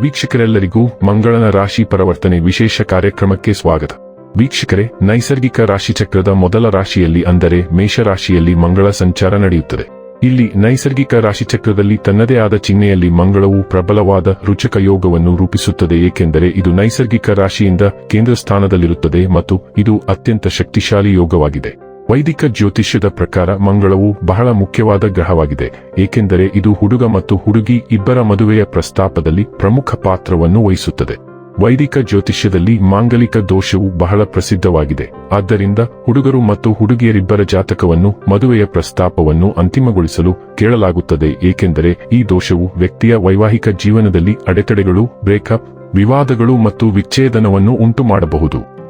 ವೀಕ್ಷಕರೆಲ್ಲರಿಗೂ ಮಂಗಳನ ರಾಶಿ ಪರಿವರ್ತನೆ ವಿಶೇಷ ಕಾರ್ಯಕ್ರಮಕ್ಕೆ ಸ್ವಾಗತ. ವೀಕ್ಷಕರೇ, ನೈಸರ್ಗಿಕ ರಾಶಿಚಕ್ರದ ಮೊದಲ ರಾಶಿಯಲ್ಲಿ ಅಂದರೆ ಮೇಷರಾಶಿಯಲ್ಲಿ ಮಂಗಳ ಸಂಚಾರ ನಡೆಯುತ್ತದೆ. ಇಲ್ಲಿ ನೈಸರ್ಗಿಕ ರಾಶಿಚಕ್ರದಲ್ಲಿ ತನ್ನದೇ ಆದ ಚಿಹ್ನೆಯಲ್ಲಿ ಮಂಗಳವು ಪ್ರಬಲವಾದ ರುಚಕ ಯೋಗವನ್ನು ರೂಪಿಸುತ್ತದೆ, ಏಕೆಂದರೆ ಇದು ನೈಸರ್ಗಿಕ ರಾಶಿಯಿಂದ ಕೇಂದ್ರ ಸ್ಥಾನದಲ್ಲಿರುತ್ತದೆ ಮತ್ತು ಇದು ಅತ್ಯಂತ ಶಕ್ತಿಶಾಲಿ ಯೋಗವಾಗಿದೆ. ವೈದಿಕ ಜ್ಯೋತಿಷ್ಯದ ಪ್ರಕಾರ ಮಂಗಳವು ಬಹಳ ಮುಖ್ಯವಾದ ಗ್ರಹವಾಗಿದೆ, ಏಕೆಂದರೆ ಇದು ಹುಡುಗ ಮತ್ತು ಹುಡುಗಿ ಇಬ್ಬರ ಮದುವೆಯ ಪ್ರಸ್ತಾಪದಲ್ಲಿ ಪ್ರಮುಖ ಪಾತ್ರವನ್ನು ವಹಿಸುತ್ತದೆ. ವೈದಿಕ ಜ್ಯೋತಿಷ್ಯದಲ್ಲಿ ಮಾಂಗಲಿಕ ದೋಷವು ಬಹಳ ಪ್ರಸಿದ್ಧವಾಗಿದೆ, ಆದ್ದರಿಂದ ಹುಡುಗರು ಮತ್ತು ಹುಡುಗಿಯರಿಬ್ಬರ ಜಾತಕವನ್ನು ಮದುವೆಯ ಪ್ರಸ್ತಾಪವನ್ನು ಅಂತಿಮಗೊಳಿಸಲು ಕೇಳಲಾಗುತ್ತದೆ, ಏಕೆಂದರೆ ಈ ದೋಷವು ವ್ಯಕ್ತಿಯ ವೈವಾಹಿಕ ಜೀವನದಲ್ಲಿ ಅಡೆತಡೆಗಳು, ಬ್ರೇಕಪ್, ವಿವಾದಗಳು ಮತ್ತು ವಿಚ್ಛೇದನವನ್ನು ಉಂಟು ಮಾಡಬಹುದು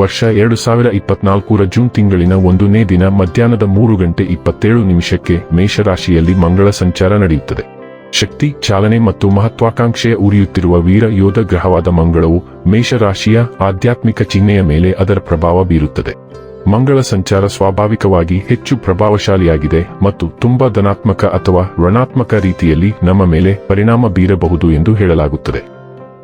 ವರ್ಷ ಎರಡು ಸಾವಿರ ಇಪ್ಪತ್ನಾಲ್ಕರ ಜೂನ್ ತಿಂಗಳಿನ ಒಂದನೇ ದಿನ ಮಧ್ಯಾಹ್ನದ ಮೂರು ಗಂಟೆ ಇಪ್ಪತ್ತೇಳು ನಿಮಿಷಕ್ಕೆ ಮೇಷರಾಶಿಯಲ್ಲಿ ಮಂಗಳ ಸಂಚಾರ ನಡೆಯುತ್ತದೆ. ಶಕ್ತಿ, ಚಾಲನೆ ಮತ್ತು ಮಹತ್ವಾಕಾಂಕ್ಷೆಯ ಉರಿಯುತ್ತಿರುವ ವೀರ ಯೋಧ ಗ್ರಹವಾದ ಮಂಗಳವು ಮೇಷರಾಶಿಯ ಆಧ್ಯಾತ್ಮಿಕ ಚಿಹ್ನೆಯ ಮೇಲೆ ಅದರ ಪ್ರಭಾವ ಬೀರುತ್ತದೆ. ಮಂಗಳ ಸಂಚಾರ ಸ್ವಾಭಾವಿಕವಾಗಿ ಹೆಚ್ಚು ಪ್ರಭಾವಶಾಲಿಯಾಗಿದೆ ಮತ್ತು ತುಂಬಾ ಧನಾತ್ಮಕ ಅಥವಾ ಋಣಾತ್ಮಕ ರೀತಿಯಲ್ಲಿ ನಮ್ಮ ಮೇಲೆ ಪರಿಣಾಮ ಬೀರಬಹುದು ಎಂದು ಹೇಳಲಾಗುತ್ತದೆ.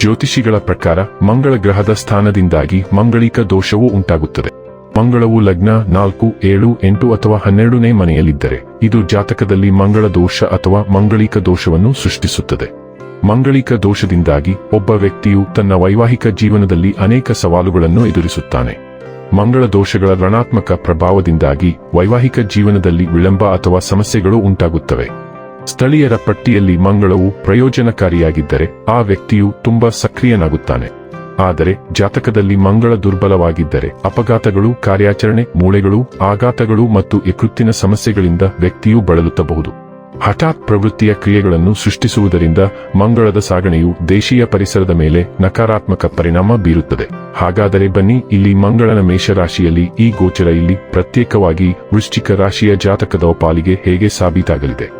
ಜ್ಯೋತಿಷಿಗಳ ಪ್ರಕಾರ ಮಂಗಳ ಗ್ರಹದ ಸ್ಥಾನದಿಂದಾಗಿ ಮಂಗಳಿಕ ದೋಷವೂ ಉಂಟಾಗುತ್ತದೆ. ಮಂಗಳವು ಲಗ್ನ ನಾಲ್ಕು, ಏಳು, ಎಂಟು ಅಥವಾ ಹನ್ನೆರಡನೇ ಮನೆಯಲ್ಲಿದ್ದರೆ ಇದು ಜಾತಕದಲ್ಲಿ ಮಂಗಳ ದೋಷ ಅಥವಾ ಮಂಗಳಿಕ ದೋಷವನ್ನು ಸೃಷ್ಟಿಸುತ್ತದೆ. ಮಂಗಳಿಕ ದೋಷದಿಂದಾಗಿ ಒಬ್ಬ ವ್ಯಕ್ತಿಯು ತನ್ನ ವೈವಾಹಿಕ ಜೀವನದಲ್ಲಿ ಅನೇಕ ಸವಾಲುಗಳನ್ನು ಎದುರಿಸುತ್ತಾನೆ. ಮಂಗಳ ದೋಷಗಳ ಋಣಾತ್ಮಕ ಪ್ರಭಾವದಿಂದಾಗಿ ವೈವಾಹಿಕ ಜೀವನದಲ್ಲಿ ವಿಳಂಬ ಅಥವಾ ಸಮಸ್ಯೆಗಳು ಉಂಟಾಗುತ್ತವೆ. ಸ್ಥಳೀಯರ ಪಟ್ಟಿಯಲ್ಲಿ ಮಂಗಳವು ಪ್ರಯೋಜನಕಾರಿಯಾಗಿದ್ದರೆ ಆ ವ್ಯಕ್ತಿಯು ತುಂಬಾ ಸಕ್ರಿಯನಾಗುತ್ತಾನೆ. ಆದರೆ ಜಾತಕದಲ್ಲಿ ಮಂಗಳ ದುರ್ಬಲವಾಗಿದ್ದರೆ ಅಪಘಾತಗಳು, ಕಾರ್ಯಾಚರಣೆ, ಮೂಳೆಗಳು, ಆಘಾತಗಳು ಮತ್ತು ಯಕೃತ್ತಿನ ಸಮಸ್ಯೆಗಳಿಂದ ವ್ಯಕ್ತಿಯು ಬಳಲುತ್ತಬಹುದು. ಹಠಾತ್ ಪ್ರವೃತ್ತಿಯ ಕ್ರಿಯೆಗಳನ್ನು ಸೃಷ್ಟಿಸುವುದರಿಂದ ಮಂಗಳದ ಸಾಗಣೆಯು ದೇಶೀಯ ಪರಿಸರದ ಮೇಲೆ ನಕಾರಾತ್ಮಕ ಪರಿಣಾಮ ಬೀರುತ್ತದೆ. ಹಾಗಾದರೆ ಬನ್ನಿ, ಇಲ್ಲಿ ಮಂಗಳನ ಮೇಷರಾಶಿಯಲ್ಲಿ ಈ ಗೋಚರ ಇಲ್ಲಿ ಪ್ರತ್ಯೇಕವಾಗಿ ವೃಶ್ಚಿಕ ರಾಶಿಯ ಜಾತಕದ ಪಾಲಿಗೆ ಹೇಗೆ ಸಾಬೀತಾಗಲಿದೆ?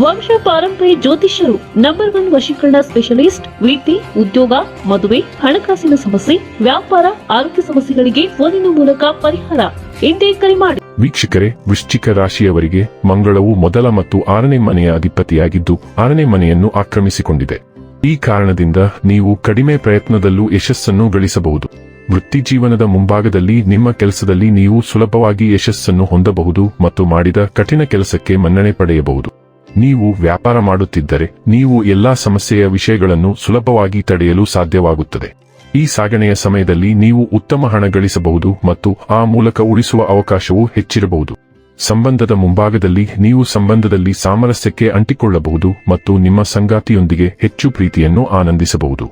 ವಂಶ ಪಾರಂಪರ್ಯ ಜ್ಯೋತಿಷ್ಯರು ನಂಬರ್ ಒನ್ ವಶೀಕರಣ ಸ್ಪೆಷಲಿಸ್ಟ್ ವೃತ್ತಿ ಉದ್ಯೋಗ, ಮದುವೆ, ಹಣಕಾಸಿನ ಸಮಸ್ಯೆ, ವ್ಯಾಪಾರ, ಆರೋಗ್ಯ ಸಮಸ್ಯೆಗಳಿಗೆ ಫೋನಿನ ಮೂಲಕ ಪರಿಹಾರ. ಎಂದೇ ಕರೆ ಮಾಡಿ. ವೀಕ್ಷಕರೇ, ವೃಶ್ಚಿಕ ರಾಶಿಯವರಿಗೆ ಮಂಗಳವು ಮೊದಲ ಮತ್ತು ಆರನೇ ಮನೆಯ ಅಧಿಪತಿಯಾಗಿದ್ದು, ಆರನೇ ಮನೆಯನ್ನು ಆಕ್ರಮಿಸಿಕೊಂಡಿದೆ. ಈ ಕಾರಣದಿಂದ ನೀವು ಕಡಿಮೆ ಪ್ರಯತ್ನದಲ್ಲೂ ಯಶಸ್ಸನ್ನು ಗಳಿಸಬಹುದು. ವೃತ್ತಿ ಜೀವನದ ಮುಂಭಾಗದಲ್ಲಿ ನಿಮ್ಮ ಕೆಲಸದಲ್ಲಿ ನೀವು ಸುಲಭವಾಗಿ ಯಶಸ್ಸನ್ನು ಹೊಂದಬಹುದು ಮತ್ತು ಮಾಡಿದ ಕಠಿಣ ಕೆಲಸಕ್ಕೆ ಮನ್ನಣೆ ಪಡೆಯಬಹುದು. ನೀವು ವ್ಯಾಪಾರ ಮಾಡುತ್ತಿದ್ದರೆ ನೀವು ಎಲ್ಲಾ ಸಮಸ್ಯೆಯ ವಿಷಯಗಳನ್ನು ಸುಲಭವಾಗಿ ತಡೆಯಲು ಸಾಧ್ಯವಾಗುತ್ತದೆ. ಈ ಸಾಗಣೆಯ ಸಮಯದಲ್ಲಿ ನೀವು ಉತ್ತಮ ಹಣ ಗಳಿಸಬಹುದು ಮತ್ತು ಆ ಮೂಲಕ ಉಳಿಸುವ ಅವಕಾಶವೂ ಹೆಚ್ಚಿರಬಹುದು. ಸಂಬಂಧದ ಮುಂಭಾಗದಲ್ಲಿ ನೀವು ಸಂಬಂಧದಲ್ಲಿ ಸಾಮರಸ್ಯಕ್ಕೆ ಅಂಟಿಕೊಳ್ಳಬಹುದು ಮತ್ತು ನಿಮ್ಮ ಸಂಗಾತಿಯೊಂದಿಗೆ ಹೆಚ್ಚು ಪ್ರೀತಿಯನ್ನು ಆನಂದಿಸಬಹುದು.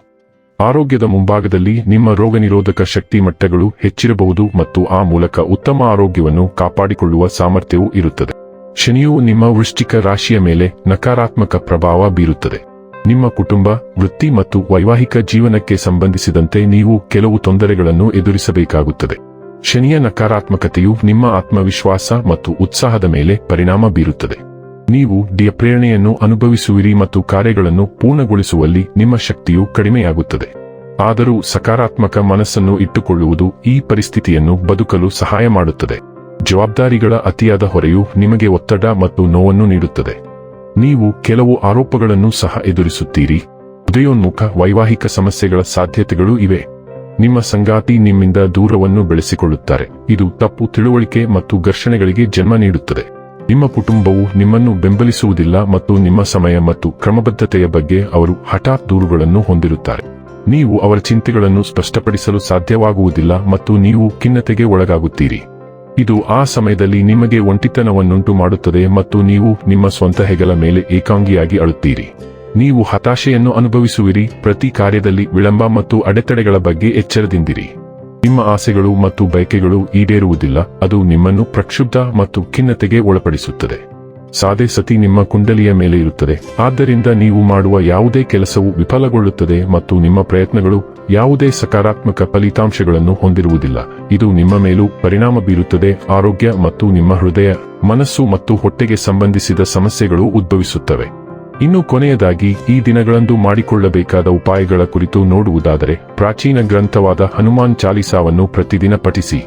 ಆರೋಗ್ಯದ ಮುಂಭಾಗದಲ್ಲಿ ನಿಮ್ಮ ರೋಗನಿರೋಧಕ ಶಕ್ತಿ ಮಟ್ಟಗಳು ಹೆಚ್ಚಿರಬಹುದು ಮತ್ತು ಆ ಮೂಲಕ ಉತ್ತಮ ಆರೋಗ್ಯವನ್ನು ಕಾಪಾಡಿಕೊಳ್ಳುವ ಸಾಮರ್ಥ್ಯವೂ ಇರುತ್ತದೆ. ಶನಿಯು ನಿಮ್ಮ ವೃಶ್ಚಿಕ ರಾಶಿಯ ಮೇಲೆ ನಕಾರಾತ್ಮಕ ಪ್ರಭಾವ ಬೀರುತ್ತದೆ. ನಿಮ್ಮ ಕುಟುಂಬ, ವೃತ್ತಿ ಮತ್ತು ವೈವಾಹಿಕ ಜೀವನಕ್ಕೆ ಸಂಬಂಧಿಸಿದಂತೆ ನೀವು ಕೆಲವು ತೊಂದರೆಗಳನ್ನು ಎದುರಿಸಬೇಕಾಗುತ್ತದೆ. ಶನಿಯ ನಕಾರಾತ್ಮಕತೆಯು ನಿಮ್ಮ ಆತ್ಮವಿಶ್ವಾಸ ಮತ್ತು ಉತ್ಸಾಹದ ಮೇಲೆ ಪರಿಣಾಮ ಬೀರುತ್ತದೆ. ನೀವು ಡಿಯ ಪ್ರೇರಣೆಯನ್ನು ಅನುಭವಿಸುವಿರಿ ಮತ್ತು ಕಾರ್ಯಗಳನ್ನು ಪೂರ್ಣಗೊಳಿಸುವಲ್ಲಿ ನಿಮ್ಮ ಶಕ್ತಿಯು ಕಡಿಮೆಯಾಗುತ್ತದೆ. ಆದರೂ ಸಕಾರಾತ್ಮಕ ಮನಸ್ಸನ್ನು ಇಟ್ಟುಕೊಳ್ಳುವುದು ಈ ಪರಿಸ್ಥಿತಿಯನ್ನು ಬದುಕಲು ಸಹಾಯ ಮಾಡುತ್ತದೆ. ಜವಾಬ್ದಾರಿಗಳ ಅತಿಯಾದ ಹೊರೆಯು ನಿಮಗೆ ಒತ್ತಡ ಮತ್ತು ನೋವನ್ನು ನೀಡುತ್ತದೆ. ನೀವು ಕೆಲವು ಆರೋಪಗಳನ್ನು ಸಹ ಎದುರಿಸುತ್ತೀರಿ. ಉದಯೋನ್ಮುಖ ವೈವಾಹಿಕ ಸಮಸ್ಯೆಗಳ ಸಾಧ್ಯತೆಗಳು ಇವೆ. ನಿಮ್ಮ ಸಂಗಾತಿ ನಿಮ್ಮಿಂದ ದೂರವನ್ನು ಬೆಳೆಸಿಕೊಳ್ಳುತ್ತಾರೆ. ಇದು ತಪ್ಪು ತಿಳುವಳಿಕೆ ಮತ್ತು ಘರ್ಷಣೆಗಳಿಗೆ ಜನ್ಮ ನೀಡುತ್ತದೆ. ನಿಮ್ಮ ಕುಟುಂಬವು ನಿಮ್ಮನ್ನು ಬೆಂಬಲಿಸುವುದಿಲ್ಲ ಮತ್ತು ನಿಮ್ಮ ಸಮಯ ಮತ್ತು ಕ್ರಮಬದ್ಧತೆಯ ಬಗ್ಗೆ ಅವರು ಹಠಾತ್ ದೂರುಗಳನ್ನು ಹೊಂದಿರುತ್ತಾರೆ. ನೀವು ಅವರ ಚಿಂತೆಗಳನ್ನು ಸ್ಪಷ್ಟಪಡಿಸಲು ಸಾಧ್ಯವಾಗುವುದಿಲ್ಲ ಮತ್ತು ನೀವು ಖಿನ್ನತೆಗೆ ಒಳಗಾಗುತ್ತೀರಿ. ಇದು ಆ ಸಮಯದಲ್ಲಿ ನಿಮಗೆ ಒಂಟಿತನವನ್ನುಂಟು ಮಾಡುತ್ತದೆ ಮತ್ತು ನೀವು ನಿಮ್ಮ ಸ್ವಂತ ಹೆಗಲ ಮೇಲೆ ಏಕಾಂಗಿಯಾಗಿ ಅಳುತ್ತೀರಿ. ನೀವು ಹತಾಶೆಯನ್ನು ಅನುಭವಿಸುವಿರಿ, ಪ್ರತಿ ಕಾರ್ಯದಲ್ಲಿ ವಿಳಂಬ ಮತ್ತು ಅಡೆತಡೆಗಳ ಬಗ್ಗೆ ಎಚ್ಚರದಿಂದಿರಿ. ನಿಮ್ಮ ಆಸೆಗಳು ಮತ್ತು ಬಯಕೆಗಳು ಈಡೇರುವುದಿಲ್ಲ, ಅದು ನಿಮ್ಮನ್ನು ಪ್ರಕ್ಷುಬ್ಧ ಮತ್ತು ಖಿನ್ನತೆಗೆ ಒಳಪಡಿಸುತ್ತದೆ. ಸಾದೆ ಸತಿ ನಿಮ್ಮ ಕುಂಡಲಿಯ ಮೇಲೆ ಇರುತ್ತದೆ. ಆದ್ದರಿಂದ ನೀವು ಮಾಡುವ ಯಾವುದೇ ಕೆಲಸವು ವಿಫಲಗೊಳ್ಳುತ್ತದೆ ಮತ್ತು ನಿಮ್ಮ ಪ್ರಯತ್ನಗಳು ಯಾವುದೇ ಸಕಾರಾತ್ಮಕ ಫಲಿತಾಂಶಗಳನ್ನು ಹೊಂದಿರುವುದಿಲ್ಲ. ಇದು ನಿಮ್ಮ ಮೇಲೂ ಪರಿಣಾಮ ಬೀರುತ್ತದೆ. ಆರೋಗ್ಯ ಮತ್ತು ನಿಮ್ಮ ಹೃದಯ, ಮನಸ್ಸು ಮತ್ತು ಹೊಟ್ಟೆಗೆ ಸಂಬಂಧಿಸಿದ ಸಮಸ್ಯೆಗಳು ಉದ್ಭವಿಸುತ್ತವೆ. ಇನ್ನು ಕೊನೆಯದಾಗಿ, ಈ ದಿನಗಳಂದು ಮಾಡಿಕೊಳ್ಳಬೇಕಾದ ಉಪಾಯಗಳ ಕುರಿತು ನೋಡುವುದಾದರೆ, ಪ್ರಾಚೀನ ಗ್ರಂಥವಾದ ಹನುಮಾನ್ ಚಾಲಿಸಾವನ್ನು ಪ್ರತಿದಿನ ಪಠಿಸಿ.